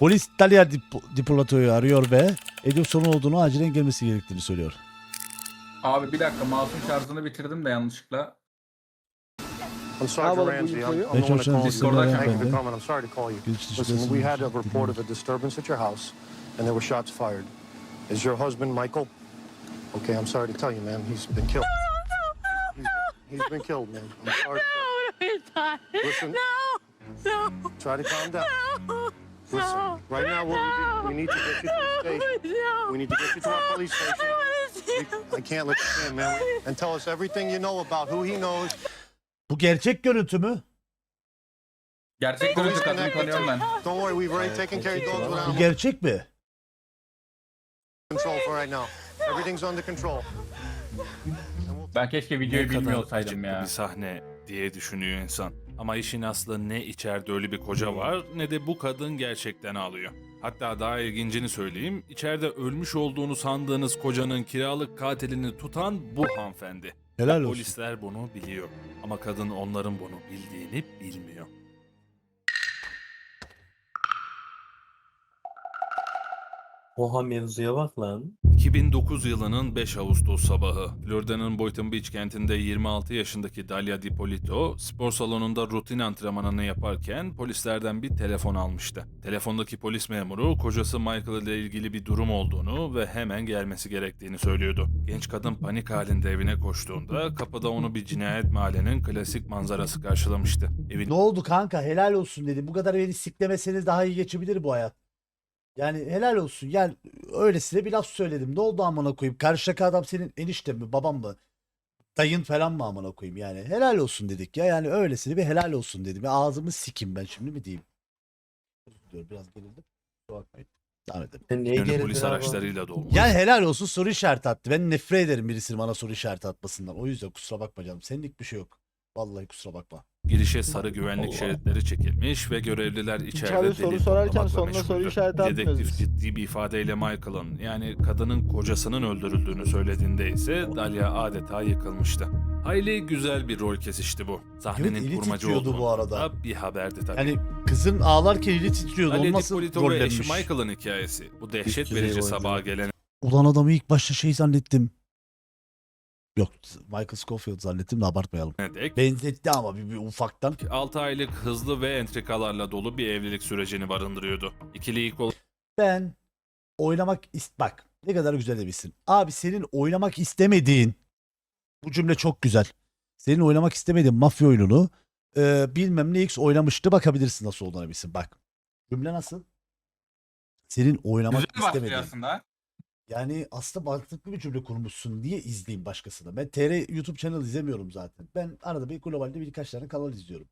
Polis Dalia Dip- Dipolato'yu arıyor ve Edip sorun olduğunu acilen gelmesi gerektiğini söylüyor. Abi bir dakika mouse'un şarjını bitirdim de yanlışlıkla. I'm How about Ramsey. we I'm, for I'm the one that called you. Thank you for coming. I'm sorry to call you. Listen, we had a report of a disturbance at your house, and there were shots fired. Is your husband Michael? Okay, I'm sorry to tell you, man. He's been killed. He's, he's been killed, man. I'm sorry. Listen, try to calm down. Listen, right now what we, do, we need to get you to the station. We need to get you to our police station. We- I can't let you in, man. And tell us everything you know about who he knows. Bu gerçek görüntü mü? Gerçek görüntü kadını tanıyorum ben. Don't worry, we've already taken care of dogs with Bu gerçek mi? control for right now. Everything's under control. Ben keşke videoyu bilmiyor olsaydım ya. bir sahne diye düşünüyor insan. Ama işin aslı ne içeride ölü bir koca var ne de bu kadın gerçekten ağlıyor. Hatta daha ilgincini söyleyeyim, içeride ölmüş olduğunu sandığınız kocanın kiralık katilini tutan bu hanımefendi. Helal olsun. Polisler bunu biliyor ama kadın onların bunu bildiğini bilmiyor. Oha mevzuya bak lan. 2009 yılının 5 Ağustos sabahı. Florida'nın Boynton Beach kentinde 26 yaşındaki Dalia Dipolito spor salonunda rutin antrenmanını yaparken polislerden bir telefon almıştı. Telefondaki polis memuru kocası Michael ile ilgili bir durum olduğunu ve hemen gelmesi gerektiğini söylüyordu. Genç kadın panik halinde evine koştuğunda kapıda onu bir cinayet mahallenin klasik manzarası karşılamıştı. Evin Ne oldu kanka helal olsun dedi. Bu kadar beni siklemeseniz daha iyi geçebilir bu hayat. Yani helal olsun. Yani öylesine bir laf söyledim. Ne oldu amına koyayım? Karşıdaki adam senin enişten mi, baban mı? Dayın falan mı amına koyayım yani? Helal olsun dedik ya. Yani öylesine bir helal olsun dedim. Ya ağzımı sikim ben şimdi mi diyeyim? Biraz gerildim. Bakmayın. Devam edelim. Sen niye polis abi? araçlarıyla dolmuş. Yani helal olsun soru işareti attı. Ben nefret ederim birisinin bana soru işareti atmasından. O yüzden kusura bakma canım. Senlik bir şey yok. Vallahi kusura bakma. Girişe sarı güvenlik şeritleri çekilmiş ve görevliler içeride İçeride soru delil sorarken toplamakla sonuna soru meşguldü. işareti atmıyoruz Dedektif biz. ciddi bir ifadeyle Michael'ın yani kadının kocasının öldürüldüğünü söylediğinde ise Dalia adeta yıkılmıştı. Hayli güzel bir rol kesişti bu. Evet, Sahnenin eli kurmacı titriyordu bu olduğu arada. da bir haberdi tabii. Yani kızın ağlarken eli titriyordu. Dalia Dipolito ve eşi rollenmiş? Michael'ın hikayesi. Bu dehşet Üst düzey verici oyuncu. sabaha gelen Ulan adamı ilk başta şey zannettim. Yok Michael Scofield zannettim de abartmayalım. dek Benzetti ama bir, bir ufaktan. 6 aylık hızlı ve entrikalarla dolu bir evlilik sürecini barındırıyordu. İkili ilk Ben oynamak ist bak ne kadar güzel demişsin. Abi senin oynamak istemediğin bu cümle çok güzel. Senin oynamak istemediğin mafya oyununu e, bilmem ne X oynamıştı bakabilirsin nasıl olduğunu bilsin. Bak cümle nasıl? Senin oynamak Güzel istemediğin. aslında. Yani aslında mantıklı bir cümle kurmuşsun diye izleyeyim başkasını. Ben TR YouTube channel izlemiyorum zaten. Ben arada bir globalde birkaç tane kanal izliyorum.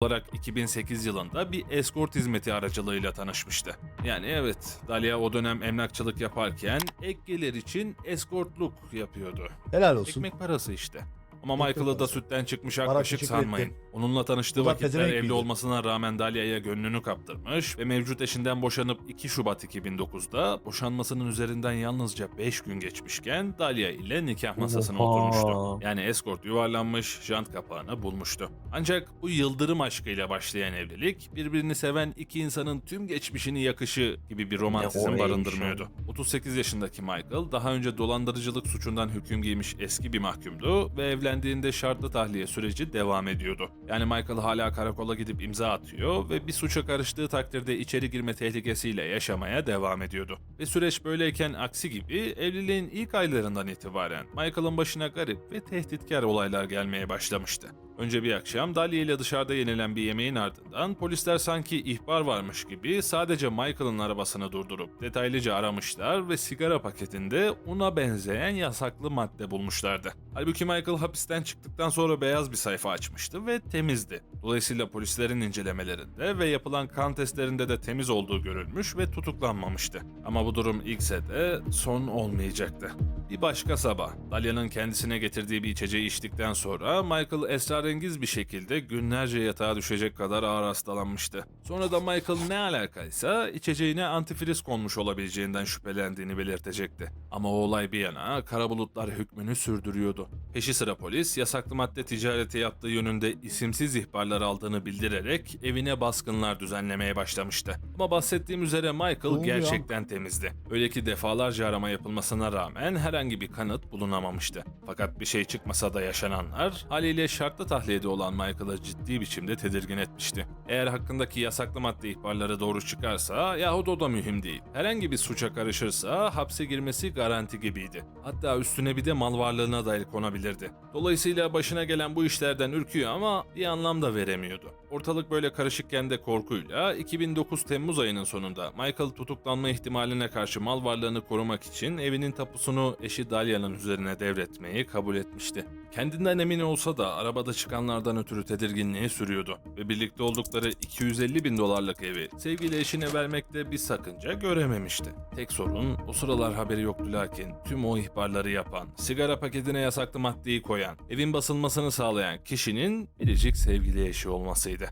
olarak 2008 yılında bir eskort hizmeti aracılığıyla tanışmıştı. Yani evet, Dalia o dönem emlakçılık yaparken ek gelir için eskortluk yapıyordu. Helal olsun. Ekmek parası işte. Ama Michael'ı da sütten çıkmış teşekkür sanmayın. ettim. Onunla tanıştığı da vakitler pezevenk evli miydi? olmasına rağmen Dalia'ya gönlünü kaptırmış ve mevcut eşinden boşanıp 2 Şubat 2009'da boşanmasının üzerinden yalnızca 5 gün geçmişken Dalia ile nikah masasına Oha. oturmuştu. Yani eskort yuvarlanmış, jant kapağını bulmuştu. Ancak bu yıldırım aşkıyla başlayan evlilik birbirini seven iki insanın tüm geçmişini yakışı gibi bir romantizm neymiş barındırmıyordu. 38 yaşındaki Michael daha önce dolandırıcılık suçundan hüküm giymiş eski bir mahkumdu ve evlendiğinde şartlı tahliye süreci devam ediyordu. Yani Michael hala karakola gidip imza atıyor ve bir suça karıştığı takdirde içeri girme tehlikesiyle yaşamaya devam ediyordu. Ve süreç böyleyken aksi gibi evliliğin ilk aylarından itibaren Michael'ın başına garip ve tehditkar olaylar gelmeye başlamıştı. Önce bir akşam Dalia ile dışarıda yenilen bir yemeğin ardından polisler sanki ihbar varmış gibi sadece Michael'ın arabasını durdurup detaylıca aramışlar ve sigara paketinde una benzeyen yasaklı madde bulmuşlardı. Halbuki Michael hapisten çıktıktan sonra beyaz bir sayfa açmıştı ve temizdi. Dolayısıyla polislerin incelemelerinde ve yapılan kan testlerinde de temiz olduğu görülmüş ve tutuklanmamıştı. Ama bu durum ilkse de son olmayacaktı. Bir başka sabah, Dalia'nın kendisine getirdiği bir içeceği içtikten sonra Michael esrarengiz bir şekilde günlerce yatağa düşecek kadar ağır hastalanmıştı. Sonra da Michael ne alakaysa içeceğine antifriz konmuş olabileceğinden şüphelendiğini belirtecekti. Ama o olay bir yana kara bulutlar hükmünü sürdürüyordu. Peşi sıra polis yasaklı madde ticareti yaptığı yönünde isimsiz ihbarlar aldığını bildirerek evine baskınlar düzenlemeye başlamıştı. Ama bahsettiğim üzere Michael gerçekten temizdi. Öyle ki defalarca arama yapılmasına rağmen herhangi bir kanıt bulunamamıştı. Fakat bir şey çıkmasa da yaşananlar haliyle şartlı tahliyede olan Michael'ı ciddi biçimde tedirgin etmişti. Eğer hakkındaki yasaklı madde ihbarları doğru çıkarsa yahut o da mühim değil. Herhangi bir suça karışırsa hapse girmesi garanti gibiydi. Hatta üstüne bir de mal varlığına da el konabilirdi. Dolayısıyla başına gelen bu işlerden ürküyor ama bir anlam da veremiyordu. Ortalık böyle karışıkken de korkuyla 2009 Temmuz ayının sonunda Michael tutuklanma ihtimaline karşı mal varlığını korumak için evinin tapusunu eşi Dalia'nın üzerine devretmeyi kabul etmişti. Kendinden emin olsa da arabada çıkanlardan ötürü tedirginliği sürüyordu ve birlikte oldukları 250 bin dolarlık evi sevgili eşine vermekte bir sakınca görememişti. Tek sorun o sıralar haberi yoktu lakin tüm o ihbarları yapan, sigara paketine yasaklı maddeyi koyan, evin basılmasını sağlayan kişinin biricik sevgili eşi olmasıydı.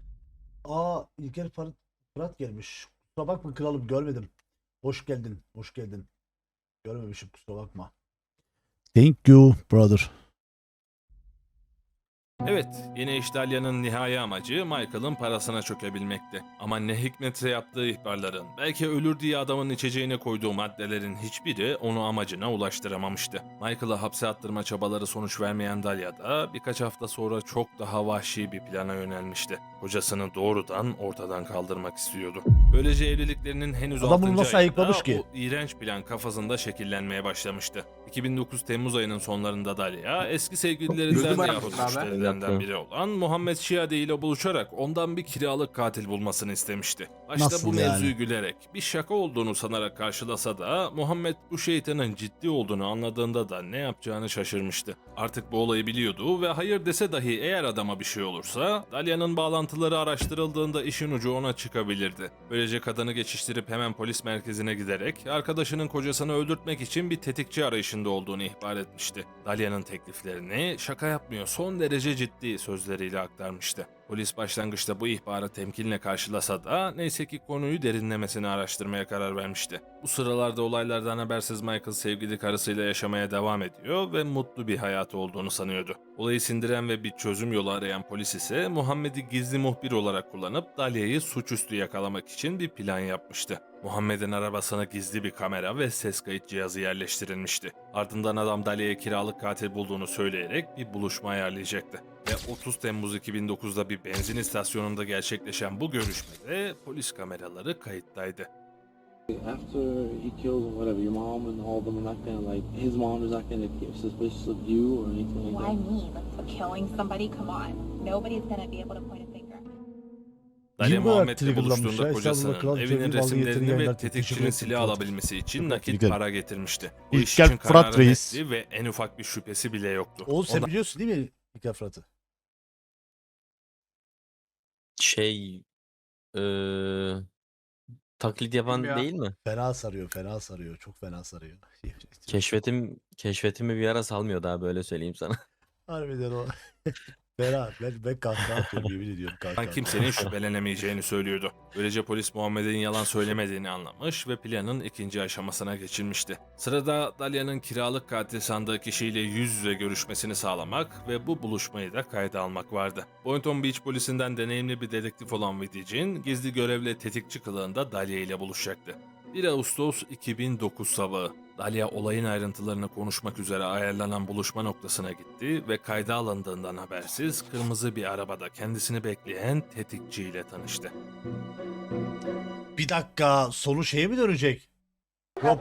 Aa İlker Fırat, Fırat gelmiş. Kusura bakma kralım görmedim. Hoş geldin. Hoş geldin. Görmemişim kusura bakma. Thank you brother. Evet, yine İştalya'nın nihai amacı Michael'ın parasına çökebilmekti. Ama ne hikmetse yaptığı ihbarların, belki ölür diye adamın içeceğine koyduğu maddelerin hiçbiri onu amacına ulaştıramamıştı. Michael'ı hapse attırma çabaları sonuç vermeyen Dalia da birkaç hafta sonra çok daha vahşi bir plana yönelmişti. Kocasını doğrudan ortadan kaldırmak istiyordu. Böylece evliliklerinin henüz Adam bunu 6. nasıl ayında ayıklamış ki? o iğrenç plan kafasında şekillenmeye başlamıştı. 2009 Temmuz ayının sonlarında Dalia eski sevgililerinden Gözüm yahut aramıştır abi. müşterilerinden biri olan Muhammed Şiade ile buluşarak ondan bir kiralık katil bulmasını istemişti. Başta Nasıl bu yani? mevzuyu gülerek bir şaka olduğunu sanarak karşılasa da Muhammed bu şeytanın ciddi olduğunu anladığında da ne yapacağını şaşırmıştı. Artık bu olayı biliyordu ve hayır dese dahi eğer adama bir şey olursa Dalia'nın bağlantıları araştırıldığında işin ucu ona çıkabilirdi. Böylece kadını geçiştirip hemen polis merkezine giderek arkadaşının kocasını öldürtmek için bir tetikçi arayışında olduğunu ihbar etmişti. Dalia'nın tekliflerini şaka yapmıyor son derece ciddi sözleriyle aktarmıştı. Polis başlangıçta bu ihbarı temkinle karşılasa da neyse ki konuyu derinlemesine araştırmaya karar vermişti. Bu sıralarda olaylardan habersiz Michael sevgili karısıyla yaşamaya devam ediyor ve mutlu bir hayatı olduğunu sanıyordu. Olayı sindiren ve bir çözüm yolu arayan polis ise Muhammed'i gizli muhbir olarak kullanıp Dalia'yı suçüstü yakalamak için bir plan yapmıştı. Muhammed'in arabasına gizli bir kamera ve ses kayıt cihazı yerleştirilmişti. Ardından adam Dalia'ya kiralık katil bulduğunu söyleyerek bir buluşma ayarlayacaktı. Ve 30 Temmuz 2009'da bir benzin istasyonunda gerçekleşen bu görüşmede polis kameraları kayıttaydı. After he kills whatever your mom and all of them are not gonna like his mom is not gonna get suspicious of you or anything like Why that. me? Like for killing somebody? Come on. Nobody's gonna be able to point a finger. Dalia Muhammed'le buluştuğunda kocasının evinin resimlerini ve tetikçinin silah alabilmesi için nakit para getirmişti. Bu İlker iş için Fırat Reis. ve en ufak bir şüphesi bile yoktu. Oğuz sen Ondan biliyorsun değil mi İlker Fırat'ı? Şey eee taklit yapan ya? değil mi? Fena sarıyor, fena sarıyor. Çok fena sarıyor. Keşfetim keşfetimi bir ara salmıyor daha böyle söyleyeyim sana. Harbiden o. fena. Ben, ben kahkaha atıyorum yemin ediyorum kahkaha. kimsenin şüphelenemeyeceğini söylüyordu. Böylece polis Muhammed'in yalan söylemediğini anlamış ve planın ikinci aşamasına geçilmişti. Sırada Dalia'nın kiralık katil sandığı kişiyle yüz yüze görüşmesini sağlamak ve bu buluşmayı da kayda almak vardı. Boynton Beach polisinden deneyimli bir dedektif olan Vidic'in gizli görevle tetikçi kılığında Dalia ile buluşacaktı. 1 Ağustos 2009 sabahı Dalia olayın ayrıntılarını konuşmak üzere ayarlanan buluşma noktasına gitti ve kayda alındığından habersiz kırmızı bir arabada kendisini bekleyen tetikçiyle tanıştı. Bir dakika sonu şeye mi dönecek? Rob.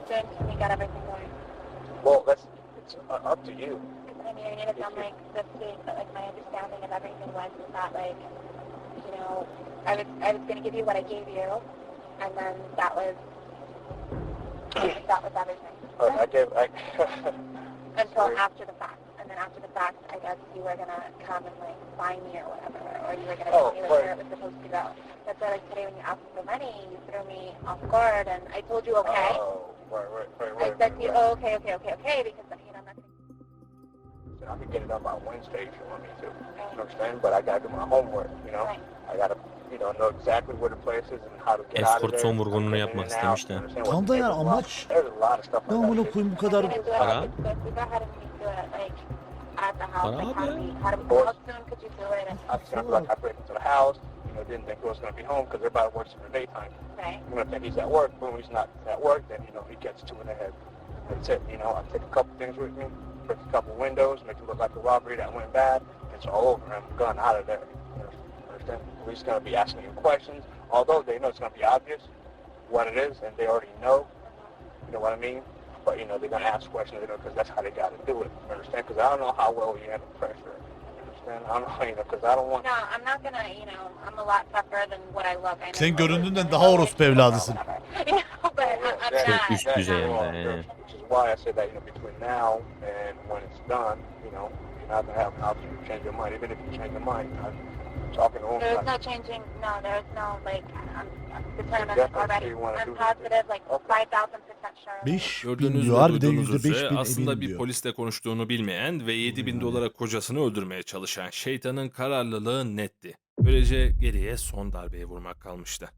Well, that's it's up to you. I mean, you're gonna sound like this week, but like my understanding of everything was is that like, you know, I was I was gonna give you what I gave you, and then that was that was everything. Uh, I gave. I, Until Sorry. after the fact, and then after the fact, I guess you were gonna come and like find me or whatever, or you were gonna Oh, tell me right. where it was supposed to go. That's why like today when you asked for money, you threw me off guard, and I told you okay. Oh, right, right, right, right. I right. said to you, right. oh, okay, okay, okay, okay, because you know I could get it up by Wednesday if you want me to. You understand? But I gotta do my homework, you know? Right. I gotta, you know, know exactly where the place is and how to get out of Escort there. son vurgununu I'm in yapmak and out, istemiş de. you understand? Tam What da the yani paperwork- amaç There's a lot of stuff ne like amına that. koyayım bu kadar Can we do it, Para? like, if we go ahead and we do it, like, at the house, Para like, how do abi. we, how do we, how soon could you do it? And, I was gonna like I break into the house, you know, didn't think he was gonna be home because everybody works in the daytime. right? I'm gonna think he's at work. Boom, he's not at work. Then you know he gets two in the head. That's it. You know, I take a couple things with me, break a couple windows, make it look like a robbery that went bad. It's all over. I'm gone out of there. You know, understand? Police gonna be asking you questions, although they know it's gonna be obvious what it is, and they already know. You know what I mean? But you know they're gonna ask questions, you know, because that's how they got to do it. You understand? Because I don't know how well you handle pressure. You understand? I don't know, you know, because I don't want. No, I'm not gonna, you know, I'm a lot tougher than what I look. I know Sen I'm göründüğünden a- daha orospu evladısın. You know, but I'm I'm That- not. üst that- düzey that's hem de, wrong, he. Which is why I said that, you know, between now and when it's done, you know, you're not gonna have an option to change your mind. Even if you change your mind, I'm talking to him There's no changing, no, there's no, like, I'm I'm determined definitely already. say you wanna I'm do this. positive, like, Okay. 5,000% sure. 5 bin Gördüğünüz diyor. ve Harbiden duyduğunuz %5 üzere bin aslında bir diyor. polisle konuştuğunu bilmeyen ve 7 bin dolara kocasını öldürmeye çalışan şeytanın kararlılığı netti. Böylece geriye son darbeyi vurmak kalmıştı.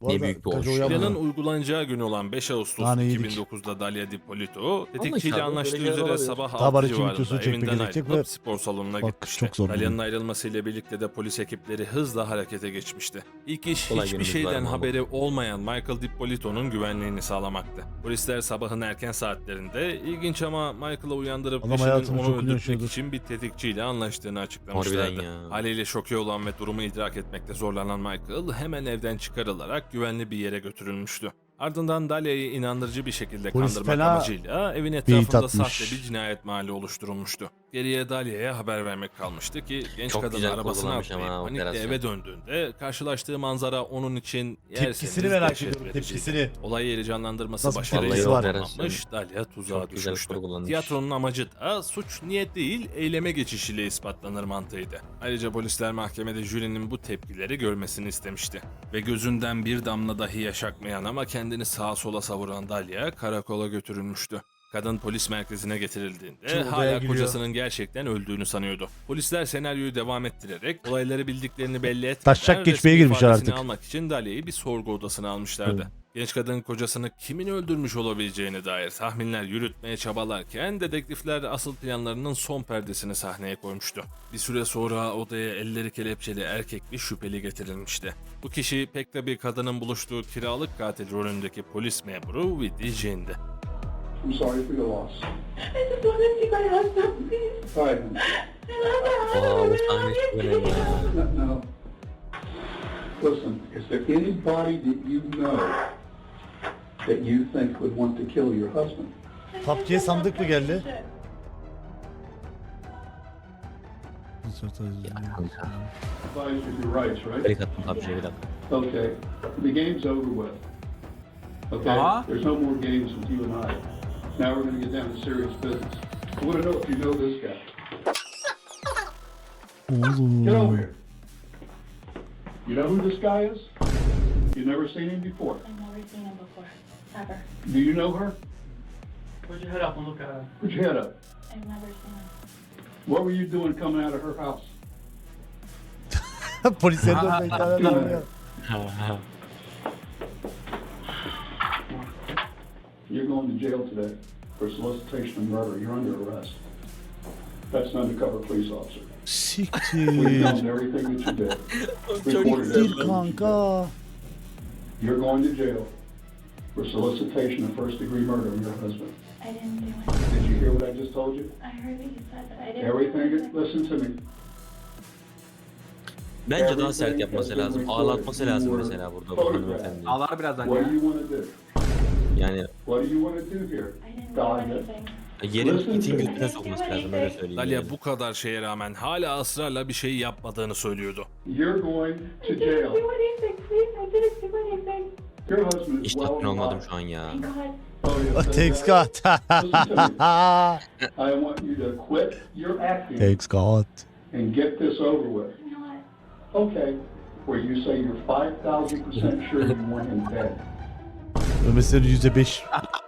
Bu Ne arada büyük bir uyanmadı. Planın uygulanacağı gün olan 5 Ağustos Nane yedik. 2009'da Dalia Di Polito, tetikçiyle inşallah anlaştığı böyle üzere olabilir. sabah Daha 6 bari kim civarında çekmek evinden gerekecek ayrılıp ve spor salonuna bak, gitmişti. çok zor Dalia'nın ayrılmasıyla birlikte de polis ekipleri hızla harekete geçmişti. İlk iş Kolay hiçbir günümüz var şeyden mı ama? haberi olmayan Michael Di Polito'nun güvenliğini sağlamaktı. Polisler sabahın erken saatlerinde ilginç ama Michael'ı uyandırıp Adam eşinin hayatını onu çok öldürtmek yaşıyordu. için bir tetikçiyle anlaştığını açıklamışlardı. Harbiden ya. Haliyle şoke olan ve durumu idrak etmekte zorlanan Michael hemen evden çıkarılarak güvenli bir yere götürülmüştü. Ardından Dalia'yı inandırıcı bir şekilde Polis kandırmak fena amacıyla evin beat etrafında atmış. sahte bir cinayet mahalli oluşturulmuştu. Geriye Dalia'ya haber vermek kalmıştı ki genç Çok kadın güzel arabasına atlayıp ama panikle operasyon. eve döndüğünde karşılaştığı manzara onun için Tepkisini merak dehşet ediyorum, vericiydi. tepkisini. Olay yeri canlandırması Nasıl başarıyla tepkisi var? tamamlanmış, Dalia tuzağa Çok güzel düşmüştü. kurgulanmış. Tiyatronun amacı da suç niyet değil, eyleme geçişiyle ispatlanır mantığıydı. Ayrıca polisler mahkemede jürinin bu tepkileri görmesini istemişti. Ve gözünden bir damla dahi yaş akmayan ama kendini sağa sola savuran Dalia karakola götürülmüştü. Kadın polis merkezine getirildiğinde odaya hala giriyor? kocasının gerçekten öldüğünü sanıyordu. Polisler senaryoyu devam ettirerek olayları bildiklerini belli etmeden Taşak geçmeye resmi girmişler ifadesini artık. almak için Dalia'yı bir sorgu odasına almışlardı. Evet. Genç kadın kocasını kimin öldürmüş olabileceğine dair tahminler yürütmeye çabalarken dedektifler asıl planlarının son perdesini sahneye koymuştu. Bir süre sonra odaya elleri kelepçeli erkek bir şüpheli getirilmişti. Bu kişi pek de bir kadının buluştuğu kiralık katil rolündeki polis memuru Whitney Jane'di. I'm sorry for your loss. I just want to see my husband, please. All right. I love Aa, bu sahne çok önemli. No, no. Listen, is there anybody that you know that you think would want to kill your husband? PUBG'ye sandık mı geldi? Kanka. Advise you your rights, right? Klik attım PUBG'ye bir dakika. Okay. The game's over with. Okay? There's no more games with you and I. Now we're going to get down to serious business. I want to know if you know this guy. Get over here. You know who this guy is? You've never seen him before. I've never seen him before, ever. Do you know her? Put your head up and look at her. Put your head up. I've never seen him. What were you doing coming out of her house? Polislerin önünde bir tane You're going to jail today for solicitation of murder. You're under arrest. That's an undercover police officer. We Siktir. filmed everything that you did. Recorded Siktir everything that you kanka. did. You're going to jail for solicitation of first degree murder of your husband. I didn't do it. Did you hear what I just told you? I heard what you said, but I didn't do Everything, it. listen to me. Bence daha sert yapması lazım. Ağlatması lazım mesela burada bu hanımefendi. Ağlar birazdan What do you want to do? Yani What do you want to do here? Yerin itin götüne sokması lazım öyle söyleyeyim. Dalia bu kadar şeye rağmen hala ısrarla bir şey yapmadığını söylüyordu. You're going to I didn't jail. do anything, please. I didn't do anything. Your husband is Hiç well tatmin olmadım şu an ya. Thank God. Oh, Thanks God. I want you to quit your acting Thanks God. and get this over with. I'm not. Okay, where you say you're five thousand percent sure you want him dead. Ömeslerin %5.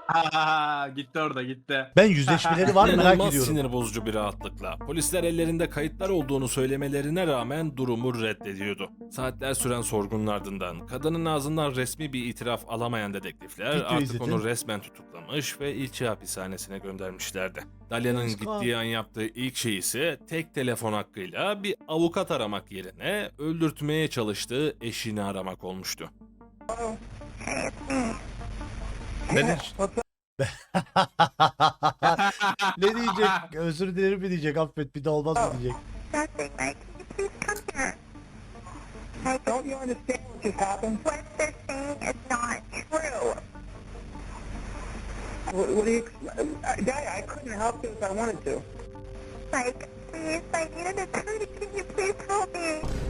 Aa, gitti orada gitti. Ben yüzleşmeleri var merak İnanılmaz ediyorum. sinir bozucu bir rahatlıkla. Polisler ellerinde kayıtlar olduğunu söylemelerine rağmen durumu reddediyordu. Saatler süren sorgunun ardından kadının ağzından resmi bir itiraf alamayan dedektifler Video artık izledin. onu resmen tutuklamış ve ilçe hapishanesine göndermişlerdi. Dalya'nın gittiği an yaptığı ilk şey ise tek telefon hakkıyla bir avukat aramak yerine öldürtmeye çalıştığı eşini aramak olmuştu. Ne, ne diyecek? Özür dilerim mi diyecek? Affet bir de olmaz mı oh, diyecek? Nothing, Mike. Can you please come here? Mike, Don't you understand what just happened? what they're saying is not true. What, what do you... Uh, Daddy, I couldn't help you if I wanted to. Mike, please, I need an attorney. Can you please help me?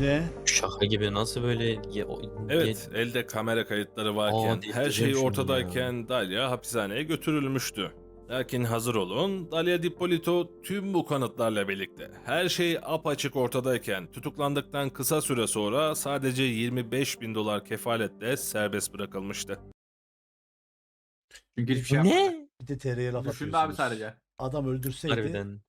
Ne? Şaka gibi nasıl böyle... ye- o- Evet, elde kamera kayıtları varken, Aa, her şey ortadayken Dalia hapishaneye götürülmüştü. Lakin hazır olun, Dalia Dipolito tüm bu kanıtlarla birlikte her şey apaçık ortadayken tutuklandıktan kısa süre sonra sadece 25 bin dolar kefaletle serbest bırakılmıştı. Çünkü hiçbir şey yapmadı. Ne? Bir de TR'ye laf Düşündü abi atıyorsunuz. sadece. Adam öldürseydi Harbiden.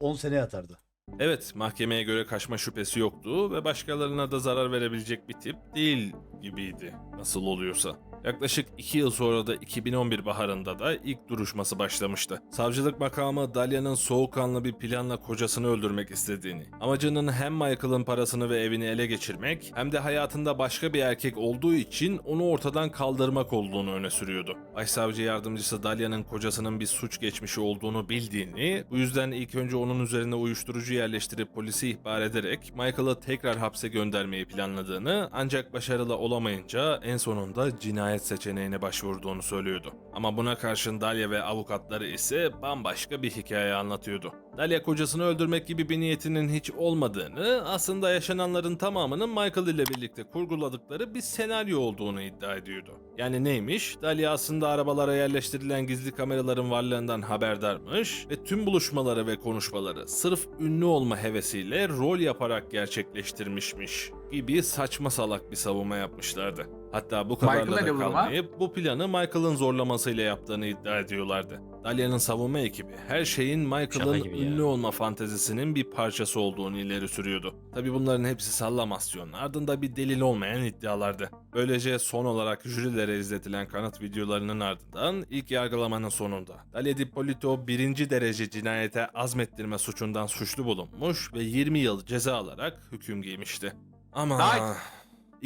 10 sene yatardı. Evet, mahkemeye göre kaçma şüphesi yoktu ve başkalarına da zarar verebilecek bir tip değil gibiydi. Nasıl oluyorsa. Yaklaşık 2 yıl sonra da 2011 baharında da ilk duruşması başlamıştı. Savcılık makamı Dalia'nın soğukkanlı bir planla kocasını öldürmek istediğini, amacının hem Michael'ın parasını ve evini ele geçirmek hem de hayatında başka bir erkek olduğu için onu ortadan kaldırmak olduğunu öne sürüyordu. Başsavcı yardımcısı Dalia'nın kocasının bir suç geçmişi olduğunu bildiğini, bu yüzden ilk önce onun üzerine uyuşturucu yerleştirip polisi ihbar ederek Michael'ı tekrar hapse göndermeyi planladığını ancak başarılı olamayınca en sonunda cinayet seçeneğine başvurduğunu söylüyordu. Ama buna karşın Dalia ve avukatları ise bambaşka bir hikaye anlatıyordu. Dalia kocasını öldürmek gibi bir niyetinin hiç olmadığını, aslında yaşananların tamamının Michael ile birlikte kurguladıkları bir senaryo olduğunu iddia ediyordu. Yani neymiş? Dalia aslında arabalara yerleştirilen gizli kameraların varlığından haberdarmış ve tüm buluşmaları ve konuşmaları sırf ünlü olma hevesiyle rol yaparak gerçekleştirmişmiş gibi saçma salak bir savunma yapmışlardı. Hatta bu kadarla da kalmayıp bu planı Michael'ın zorlamasıyla yaptığını iddia ediyorlardı. Dalia'nın savunma ekibi her şeyin Michael'ın gibi ya. ünlü olma fantezisinin bir parçası olduğunu ileri sürüyordu. Tabi bunların hepsi sallamasyon, ardında bir delil olmayan iddialardı. Böylece son olarak jürilere izletilen kanıt videolarının ardından ilk yargılamanın sonunda Dalia Dipolito birinci derece cinayete azmettirme suçundan suçlu bulunmuş ve 20 yıl ceza alarak hüküm giymişti. Ama... Nice.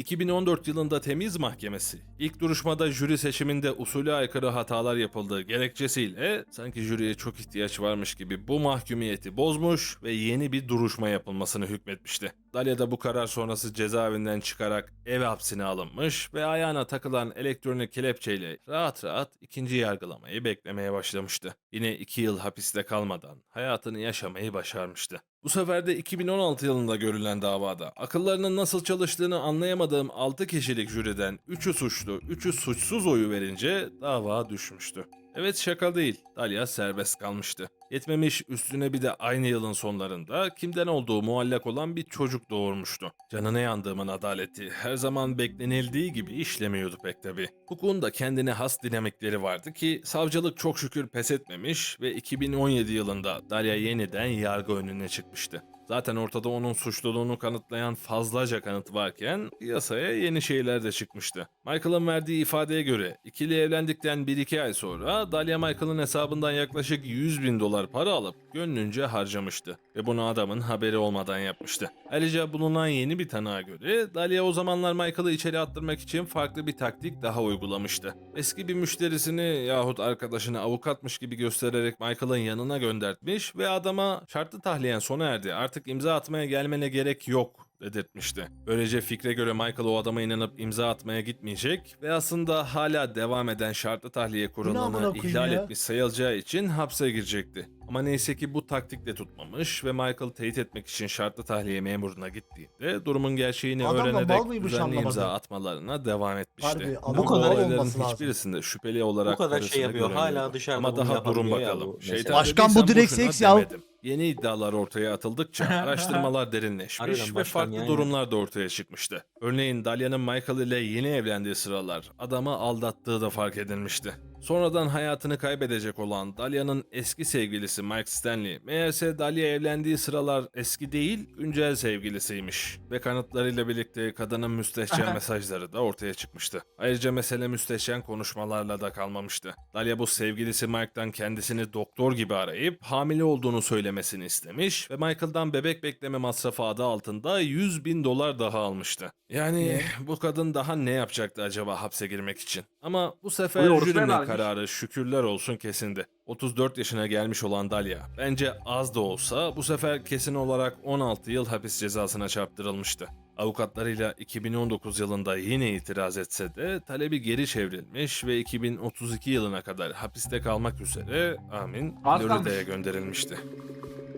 2014 yılında temiz mahkemesi ilk duruşmada jüri seçiminde usulü aykırı hatalar yapıldığı gerekçesiyle sanki jüriye çok ihtiyaç varmış gibi bu mahkumiyeti bozmuş ve yeni bir duruşma yapılmasını hükmetmişti. Dalia da bu karar sonrası cezaevinden çıkarak ev hapsine alınmış ve ayağına takılan elektronik kelepçeyle rahat rahat ikinci yargılamayı beklemeye başlamıştı. Yine iki yıl hapiste kalmadan hayatını yaşamayı başarmıştı. Bu sefer de 2016 yılında görülen davada akıllarının nasıl çalıştığını anlayamadığım 6 kişilik jüriden 3'ü suçlu, 3'ü suçsuz oyu verince dava düşmüştü. Evet şaka değil. Dalia serbest kalmıştı. Yetmemiş üstüne bir de aynı yılın sonlarında kimden olduğu muallak olan bir çocuk doğurmuştu. Canına yandığımın adaleti her zaman beklenildiği gibi işlemiyordu pek tabi. Hukukun da kendine has dinamikleri vardı ki savcılık çok şükür pes etmemiş ve 2017 yılında Dalia yeniden yargı önüne çıkmıştı. Zaten ortada onun suçluluğunu kanıtlayan fazlaca kanıt varken yasaya yeni şeyler de çıkmıştı. Michael'ın verdiği ifadeye göre ikili evlendikten 1-2 ay sonra Dalia Michael'ın hesabından yaklaşık 100 bin dolar para alıp gönlünce harcamıştı. Ve bunu adamın haberi olmadan yapmıştı. Ayrıca bulunan yeni bir tanığa göre Dalia o zamanlar Michael'ı içeri attırmak için farklı bir taktik daha uygulamıştı. Eski bir müşterisini yahut arkadaşını avukatmış gibi göstererek Michael'ın yanına göndertmiş ve adama şartlı tahliyen sona erdi artık imza atmaya gelmene gerek yok dedirtmişti. Böylece fikre göre Michael o adama inanıp imza atmaya gitmeyecek ve aslında hala devam eden şartlı tahliye kuralını ihlal ya? etmiş sayılacağı için hapse girecekti. Ama neyse ki bu taktikle tutmamış ve Michael teyit etmek için şartlı tahliye memuruna gittiğinde durumun gerçeğini Adam öğrenerek düzenli imza anlamadım. atmalarına devam etmişti. Harbi, Bu adam mal olayların olması lazım. hiçbirisinde şüpheli olarak Bu kadar şey yapıyor, hala dışarıda Ama daha durun yapabiliyor ya bakalım. bu. Şeytan Başkan bu direkt seks ya. demedim. Yeni iddialar ortaya atıldıkça araştırmalar derinleşmiş Harbiden ve başkan farklı yani. durumlar da ortaya çıkmıştı. Örneğin Dalia'nın Michael ile yeni evlendiği sıralar adamı aldattığı da fark edilmişti. Sonradan hayatını kaybedecek olan Dalia'nın eski sevgilisi Mike Stanley, meğerse Dalia evlendiği sıralar eski değil, güncel sevgilisiymiş. Ve kanıtlarıyla birlikte kadının müstehcen mesajları da ortaya çıkmıştı. Ayrıca mesele müstehcen konuşmalarla da kalmamıştı. Dalia bu sevgilisi Mike'dan kendisini doktor gibi arayıp hamile olduğunu söylemesini istemiş ve Michael'dan bebek bekleme masrafı adı altında 100 bin dolar daha almıştı. Yani bu kadın daha ne yapacaktı acaba hapse girmek için? Ama bu sefer ortaya jürinin vermiş. kararı şükürler olsun kesindi. 34 yaşına gelmiş olan Dalia bence az da olsa bu sefer kesin olarak 16 yıl hapis cezasına çarptırılmıştı. Avukatlarıyla 2019 yılında yine itiraz etse de talebi geri çevrilmiş ve 2032 yılına kadar hapiste kalmak üzere amin Az gönderilmişti.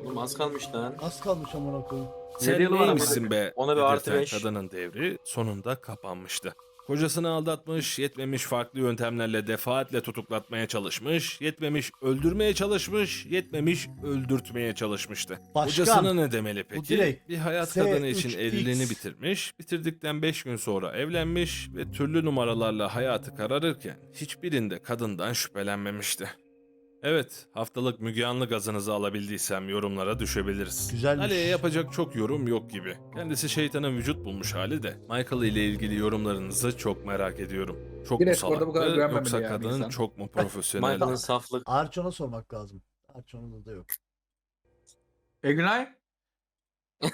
Oğlum az kalmış lan. Az kalmış amına koyayım. Sen neymişsin be? Ona bir artı dedirten beş. kadının devri sonunda kapanmıştı. Kocasını aldatmış, yetmemiş farklı yöntemlerle defaatle tutuklatmaya çalışmış, yetmemiş öldürmeye çalışmış, yetmemiş öldürtmeye çalışmıştı. Başkan, Kocasına ne demeli peki? direkt bir hayat S3X. kadını için evliliğini bitirmiş, bitirdikten 5 gün sonra evlenmiş ve türlü numaralarla hayatı kararırken hiçbirinde kadından şüphelenmemişti. Evet, haftalık Müge Anlı gazınızı alabildiysem yorumlara düşebiliriz. Güzelmiş. Ali'ye yapacak çok yorum yok gibi. Kendisi şeytanın vücut bulmuş hali de. Michael ile ilgili yorumlarınızı çok merak ediyorum. Çok Bir mu esporda bu kadar güvenmemeli yoksa ya bir kadın insan. çok mu profesyonel? Michael'ın saflık. Arçon'a sormak lazım. Arçon'da da yok. E Günay?